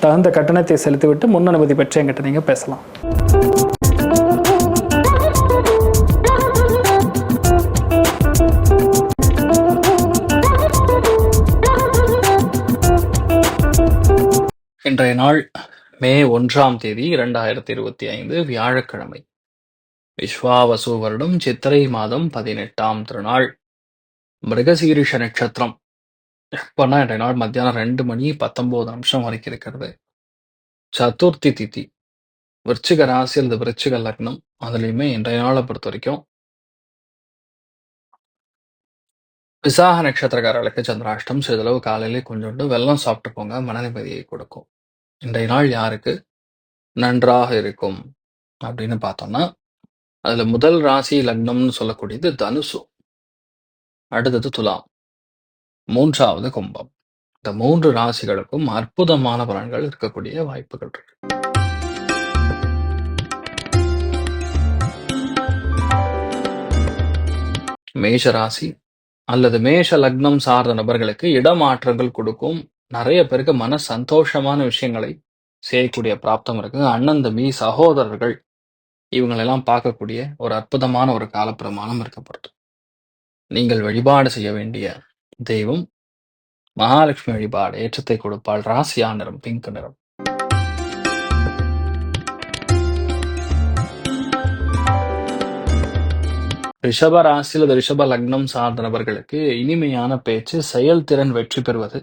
தகுந்த கட்டணத்தை செலுத்திவிட்டு முன் அனுமதி பெற்று எங்கிட்ட நீங்கள் பேசலாம். இன்றைய நாள் மே ஒன்றாம் தேதி இரண்டாயிரத்தி இருபத்தி ஐந்து வியாழக்கிழமை. விஸ்வாவசு வருடம் சித்திரை மாதம் பதினெட்டாம் திருநாள். மிருகசீரிஷ நட்சத்திரம். எப்பன்னா இன்றைய நாள் மத்தியானம் ரெண்டு மணி பத்தொன்பது நிமிஷம் வரைக்கும் இருக்கிறது. சதுர்த்தி திதி. விருச்சிக ராசி அல்லது விருச்சிக லக்னம். அதுலேயுமே இன்றைய நாளை பொறுத்த வரைக்கும் விசாக நட்சத்திரக்காரர்களுக்கு சந்திராஷ்டம் சிறிதளவு காலையிலே கொஞ்சோண்டு வெல்லம் சாப்பிட்டு போங்க. மன நிம்மதியை கொடுக்கும். இன்றைய நாள் யாருக்கு? நன்றாக இருக்கும் அப்படின்னு பார்த்தோம்னா அதுல முதல் ராசி லக்னம்னு சொல்லக்கூடியது தனுசு. அடுத்தது துலாம். மூன்றாவது கும்பம். இந்த மூன்று ராசிகளுக்கும் அற்புதமான பலன்கள் இருக்கக்கூடிய வாய்ப்புகள் இருக்கு. மேஷ ராசி அல்லது மேஷ லக்னம் சார்ந்த நபர்களுக்கு இடமாற்றங்கள் கொடுக்கும். நிறைய பேருக்கு மன சந்தோஷமான விஷயங்களை செய்யக்கூடிய பிராப்தம் இருக்கு. அண்ணன் தம்பி சகோதரர்கள் இவங்களெல்லாம் பார்க்கக்கூடிய ஒரு அற்புதமான ஒரு காலப்பிரமாணம் இருக்கப்படுது நீங்கள் வழிபாடு செய்ய வேண்டிய தெய்வம் மகாலட்சுமி வழிபாடு ஏற்றத்தை கொடுப்பாள் ராசியா நிறம் பிங்க் நிறம். ரிஷப ராசியில் அல்லது ரிஷப லக்னம் சார்ந்த நபர்களுக்கு இனிமையான பேச்சு செயல்திறன் வெற்றி பெறுவது.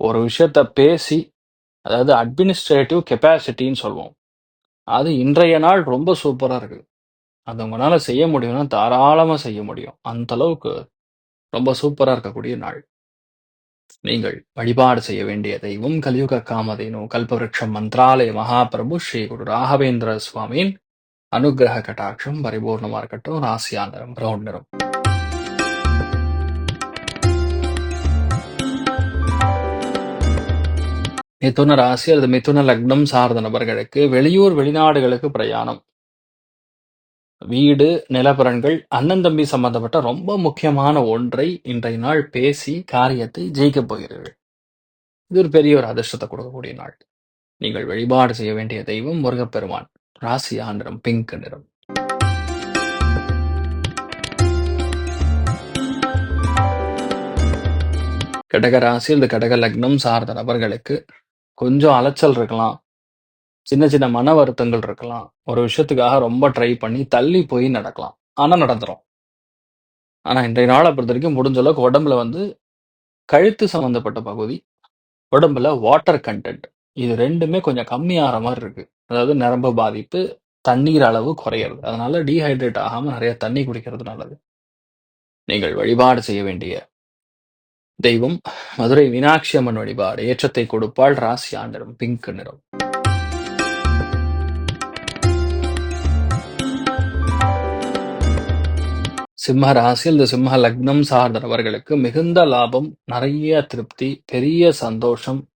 ஒரு விஷயத்த பேசி அதாவது அட்மினிஸ்ட்ரேட்டிவ் கெப்பாசிட்டின்னு சொல்லுவோம் அது இன்றைய நாள் ரொம்ப சூப்பரா இருக்கு. அது உங்களால் செய்ய முடியும்னா தாராளமா செய்ய முடியும். அந்த அளவுக்கு ரொம்ப சூப்பரா இருக்கக்கூடிய நாள். நீங்கள் வழிபாடு செய்ய வேண்டிய தெய்வம் கலியுக காமதேனு கல்பவருஷம் மந்திராலய மகாபிரபு ஸ்ரீ குரு ராகவேந்திர சுவாமியின் அனுகிரக கட்டாட்சம் பரிபூர்ணமா இருக்கட்டும். ராசியா நிறம் பிரவுன் நிறம். மிதுன ராசி அல்லது மிதுன லக்னம் சார்ந்த நபர்களுக்கு வெளியூர் வெளிநாடுகளுக்கு பிரயாணம். வீடு நிலப்பரன்கள் அண்ணன் தம்பி சம்பந்தப்பட்ட ரொம்ப முக்கியமான ஒன்றை இன்றைய நாள் பேசி காரியத்தை ஜெயிக்கப் போகிறீர்கள். இது ஒரு பெரிய ஒரு அதிர்ஷ்டத்தை கொடுக்கக்கூடிய நாள். நீங்கள் வழிபாடு செய்ய வேண்டிய தெய்வம் முருகப்பெருமான். ராசியா நிறம் பிங்க் நிறம். கடக ராசி இந்த கடக லக்னம் சார்ந்த நபர்களுக்கு கொஞ்சம் அலைச்சல் இருக்கலாம். சின்ன சின்ன மன வருத்தங்கள் இருக்கலாம். ஒரு விஷயத்துக்காக ரொம்ப ட்ரை பண்ணி தள்ளி போய் நடக்கலாம். ஆனால் நடந்துரும். ஆனால் இன்றைய நாளை பொறுத்த வரைக்கும் முடிஞ்ச அளவுக்கு உடம்புல வந்து கழுத்து சம்மந்தப்பட்ட பகுதி உடம்புல வாட்டர் கண்டென்ட் இது ரெண்டுமே கொஞ்சம் கம்மியாகிற மாதிரி இருக்கு. அதாவது நரம்பு பாதிப்பு தண்ணீர் அளவு குறையிறது. அதனால டீஹைட்ரேட் ஆகாம நிறைய தண்ணி குடிக்கிறது நல்லது. நீங்கள் வழிபாடு செய்ய வேண்டிய தெய்வம் மதுரை மீனாட்சி அம்மன் வழிபாடு. ஏற்றத்தை கொடுப்பாள் ராசி ஆண்டரும் பிங்க் நிறம். சிம்ம ராசி இந்த சிம்ம லக்னம் சார்ந்தவர்களுக்கு மிகுந்த லாபம் நிறைய திருப்தி பெரிய சந்தோஷம்.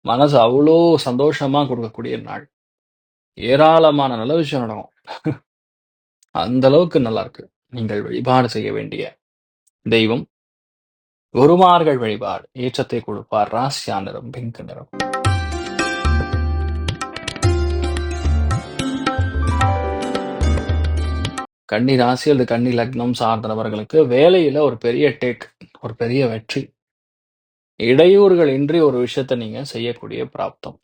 மனசு அவ்வளோ சந்தோஷமா கொடுக்கக்கூடிய நாள். ஏராளமான நல்ல விஷயம் நடக்கும். அந்த அளவுக்கு நல்லா இருக்கு. நீங்கள் வழிபாடு செய்ய வேண்டிய தெய்வம். குருமார்கள் வழிபாடு. ஏற்றத்தை கொடுப்பார். ராசியா நிறம் பிங்க் நிறம். கன்னி ராசி அல்லது கன்னி லக்னம் சார்ந்தவர்களுக்கு வேலையில ஒரு பெரிய டேக் ஒரு பெரிய வெற்றி. இடையூறுகள் இன்றி ஒரு விஷயத்தை நீங்க செய்யக்கூடிய பிராப்தம்.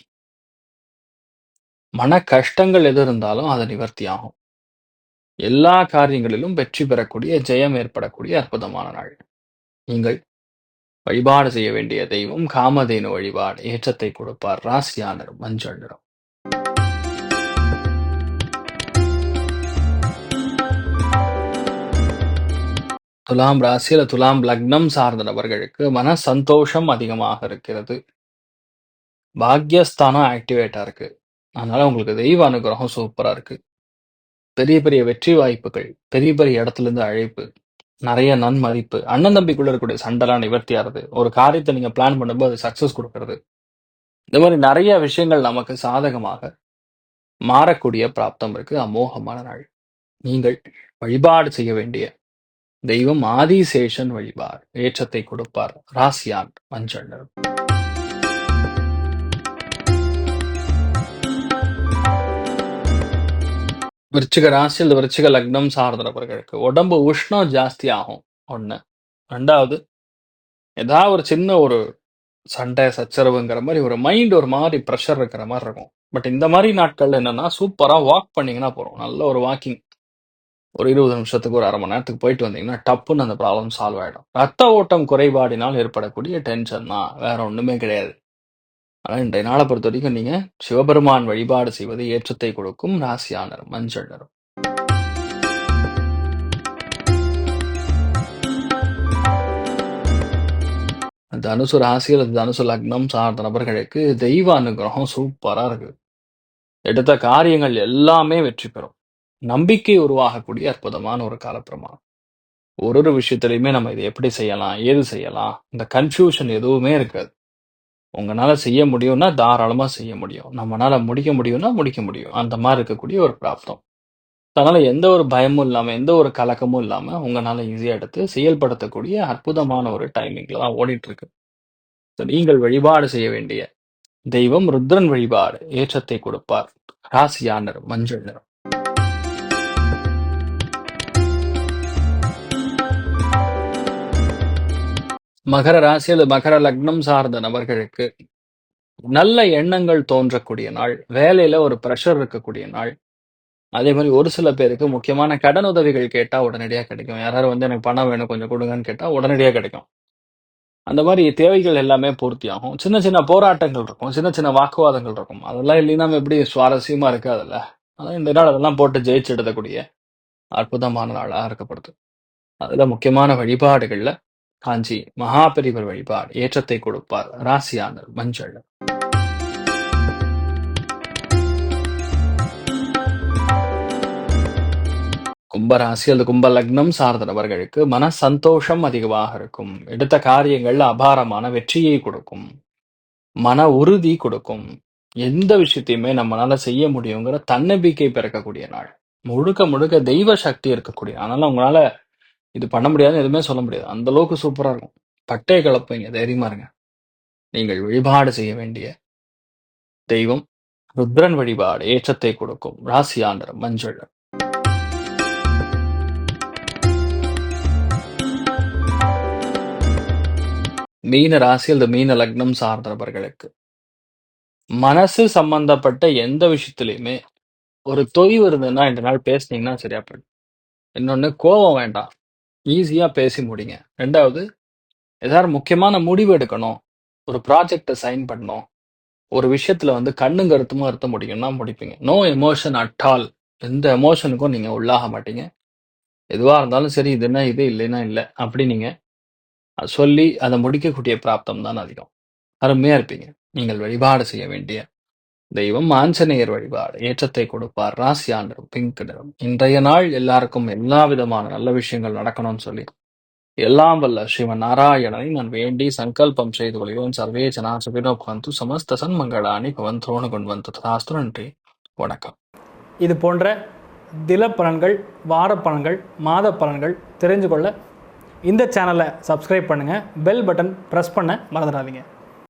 மன கஷ்டங்கள் எது இருந்தாலும் அது நிவர்த்தி ஆகும். எல்லா காரியங்களிலும் வெற்றி பெறக்கூடிய ஜெயம் ஏற்படக்கூடிய அற்புதமான நாள். நீங்கள் வழிபாடு செய்ய வேண்டிய தெய்வம் காமதேனு வழிபாடு ஏற்றத்தை கொடுப்பார் ராசியா மஞ்சள் நிறம். துலாம் ராசியில துலாம் லக்னம் சார்ந்த நபர்களுக்கு மன சந்தோஷம் அதிகமாக இருக்கிறது. பாக்யஸ்தானம் ஆக்டிவேட்டா இருக்கு. அதனால உங்களுக்கு தெய்வ அனுகிரகம் சூப்பரா இருக்கு. பெரிய பெரிய வெற்றி வாய்ப்புகள் பெரிய பெரிய இடத்துல இருந்து அழைப்பு நிறைய நன்மதிப்பு அண்ணன் தம்பிக்குள்ள இருக்கக்கூடிய சண்டைலாம் நிவர்த்தி ஆகுது. ஒரு காரியத்தை நீங்க பிளான் பண்ணும்போது அது சக்சஸ் கொடுக்கறது. இந்த மாதிரி நிறைய விஷயங்கள் நமக்கு சாதகமாக மாறக்கூடிய பிராப்தம் இருக்கு. அமோகமான நாள். நீங்கள் வழிபாடு செய்ய வேண்டிய தெய்வம் ஆதிசேஷன் வழிபார் ஏற்றத்தை கொடுப்பார் ராசியான் மஞ்சள் நிறம் விருச்சிக ராசி இந்த விருச்சிக லக்னம் சார்ந்தவர்களுக்கு உடம்பு உஷ்ணம் ஜாஸ்தி ஆகும் ஒண்ணு. ரெண்டாவது ஏதாவது ஒரு சின்ன ஒரு சண்டை சச்சரவுங்கிற மாதிரி ஒரு மைண்ட் ஒரு மாதிரி ப்ரெஷர் இருக்கிற மாதிரி இருக்கும். பட் இந்த மாதிரி நாட்கள்ல என்னன்னா சூப்பரா வாக் பண்ணீங்கன்னா போறோம் நல்ல ஒரு வாக்கிங் ஒரு இருபது நிமிஷத்துக்கு ஒரு அரை மணி நேரத்துக்கு போயிட்டு வந்தீங்கன்னா டப்புன்னு அந்த ப்ராப்ளம் சால்வ் ஆயிடும். ரத்த ஓட்டம் குறைபாடினால் ஏற்படக்கூடிய டென்ஷன் தான். வேற ஒண்ணுமே கிடையாது. ஆனால் இன்றைய நாளை பொறுத்த வரைக்கும் நீங்க சிவபெருமான் வழிபாடு செய்வது ஏற்றத்தை கொடுக்கும் ராசியானர் மஞ்சள் நிறம் தனுசு ராசி அல்லது தனுசு லக்னம் சார்ந்த நபர்களுக்கு தெய்வ அனுகிரகம் சூப்பரா இருக்கு. எடுத்த காரியங்கள் எல்லாமே வெற்றி பெறும். நம்பிக்கை உருவாகக்கூடிய அற்புதமான ஒரு காலப்பிரமாணம். ஒரு ஒரு விஷயத்திலையுமே நம்ம இதை எப்படி செய்யலாம் ஏது செய்யலாம் இந்த கன்ஃபியூஷன் எதுவுமே இருக்காது. உங்களால செய்ய முடியும்னா தாராளமா செய்ய முடியும். நம்மளால் முடிக்க முடியும்னா முடிக்க முடியும். அந்த மாதிரி இருக்கக்கூடிய ஒரு பிராப்தம். அதனால எந்த ஒரு பயமும் இல்லாமல் எந்த ஒரு கலக்கமும் இல்லாமல் உங்களால ஈஸியாக எடுத்து செயல்படுத்தக்கூடிய அற்புதமான ஒரு டைமிங்கில் தான் ஓடிட்டுருக்கு. இருக்கு நீங்கள் வழிபாடு செய்ய வேண்டிய தெய்வம் ருத்ரன் வழிபாடு ஏற்றத்தை கொடுப்பார். ராசியானர் மஞ்சள் நிறம். மகர ராசி அல்லது மகர லக்னம் சார்ந்த நபர்களுக்கு நல்ல எண்ணங்கள் தோன்றக்கூடிய நாள் வேலையில ஒரு ப்ரெஷர் இருக்கக்கூடிய நாள். அதே மாதிரி ஒரு சில பேருக்கு முக்கியமான கடன் உதவிகள் கேட்டால் உடனடியாக கிடைக்கும். யாராவது வந்து எனக்கு பணம் வேணும் கொஞ்சம் கொடுங்கன்னு கேட்டால் உடனடியாக கிடைக்கும். அந்த மாதிரி தேவைகள் எல்லாமே பூர்த்தி ஆகும். சின்ன சின்ன போராட்டங்கள் இருக்கும். சின்ன சின்ன வாக்குவாதங்கள் இருக்கும். அதெல்லாம் இல்லைன்னா நம்ம எப்படி சுவாரஸ்யமா அதில்? அதான் இந்த நாள் அதெல்லாம் போட்டு ஜெயிச்சு எடுக்கக்கூடிய அற்புதமான நாளாக இருக்கப்படுது. அதில் முக்கியமான வழிபாடுகளில் காஞ்சி மகாபெரிவர் வழிபாடு ஏற்றத்தை கொடுப்பார் ராசியானர் மஞ்சள். கும்பராசி அல்லது கும்ப லக்னம் சார்ந்த நபர்களுக்கு மன சந்தோஷம் அதிகமாக இருக்கும். எடுத்த காரியங்கள்ல அபாரமான வெற்றியை கொடுக்கும். மன உறுதி கொடுக்கும். எந்த விஷயத்தையுமே நம்மளால செய்ய முடியுங்கிற தன்னம்பிக்கை பிறக்கக்கூடிய நாள். முழுக்க முழுக்க தெய்வ சக்தி இருக்கக்கூடிய. அதனால உங்களால இது பண்ண முடியாது எதுவுமே சொல்ல முடியாது. அந்த அளவுக்கு சூப்பரா இருக்கும். பட்டை கலப்பீங்க தைரியமா இருங்க. நீங்கள் வழிபாடு செய்ய வேண்டிய தெய்வம் ருத்ரன் வழிபாடு ஏற்றத்தை கொடுக்கும் ராசியாண்டர் மஞ்சள். மீன ராசி அல்லது மீன லக்னம் சார்ந்தவர்களுக்கு மனசு சம்பந்தப்பட்ட எந்த விஷயத்திலையுமே ஒரு தொய்வு இருந்ததுன்னா இந்த நாள் பேசுனீங்கன்னா சரியா போயிடும். இன்னொன்னு கோபம் வேண்டாம். ஈஸியா பேசி முடிங்க. ரெண்டாவது ஏதாவது முக்கியமான முடிவு எடுக்கணும். ஒரு ப்ராஜெக்டை சைன் பண்ணணும். ஒரு விஷயத்துல வந்து கண்ணும் கருத்துமா இருத்த முடியும்னா முடிப்பீங்க. நோ எமோஷன் அட் ஆல் எந்த எமோஷனுக்கும் நீங்க உள்ளாக மாட்டீங்க. எதுவா இருந்தாலும் சரி இதுன்னா இது இல்லைன்னா இல்லை அப்படி நீங்க சொல்லி அதை முடிக்கக்கூடிய பிராப்தம் தான் அதிகம். அருமையா இருப்பீங்க. நீங்கள் வழிபாடு செய்ய வேண்டிய தெய்வம் ஆஞ்சநேயர் வழிபாடு ஏற்றத்தை கொடுப்பார் ராசியா நிறம் பிங்க் நிறம். இன்றைய நாள் எல்லாருக்கும் எல்லா விதமான நல்ல விஷயங்கள் நடக்கணும்னு சொல்லி எல்லாம் வல்ல ஸ்ரீமன் நாராயணனை நான் வேண்டி சங்கல்பம் செய்து கொள்கிறோம். சர்வே ஜனா சுபினோ பந்து சமஸ்த சன்மங்களானி பவன் துரோண கொண்டு வந்து ததாஸ்து நன்றி. வணக்கம். இது போன்ற தில பலன்கள் வார பலன்கள் மாத பலன்கள் தெரிஞ்சு கொள்ள இந்த சேனலை சப்ஸ்கிரைப் பண்ணுங்கள் பெல் பட்டன் ப்ரெஸ் பண்ண மறந்துடாதீங்க.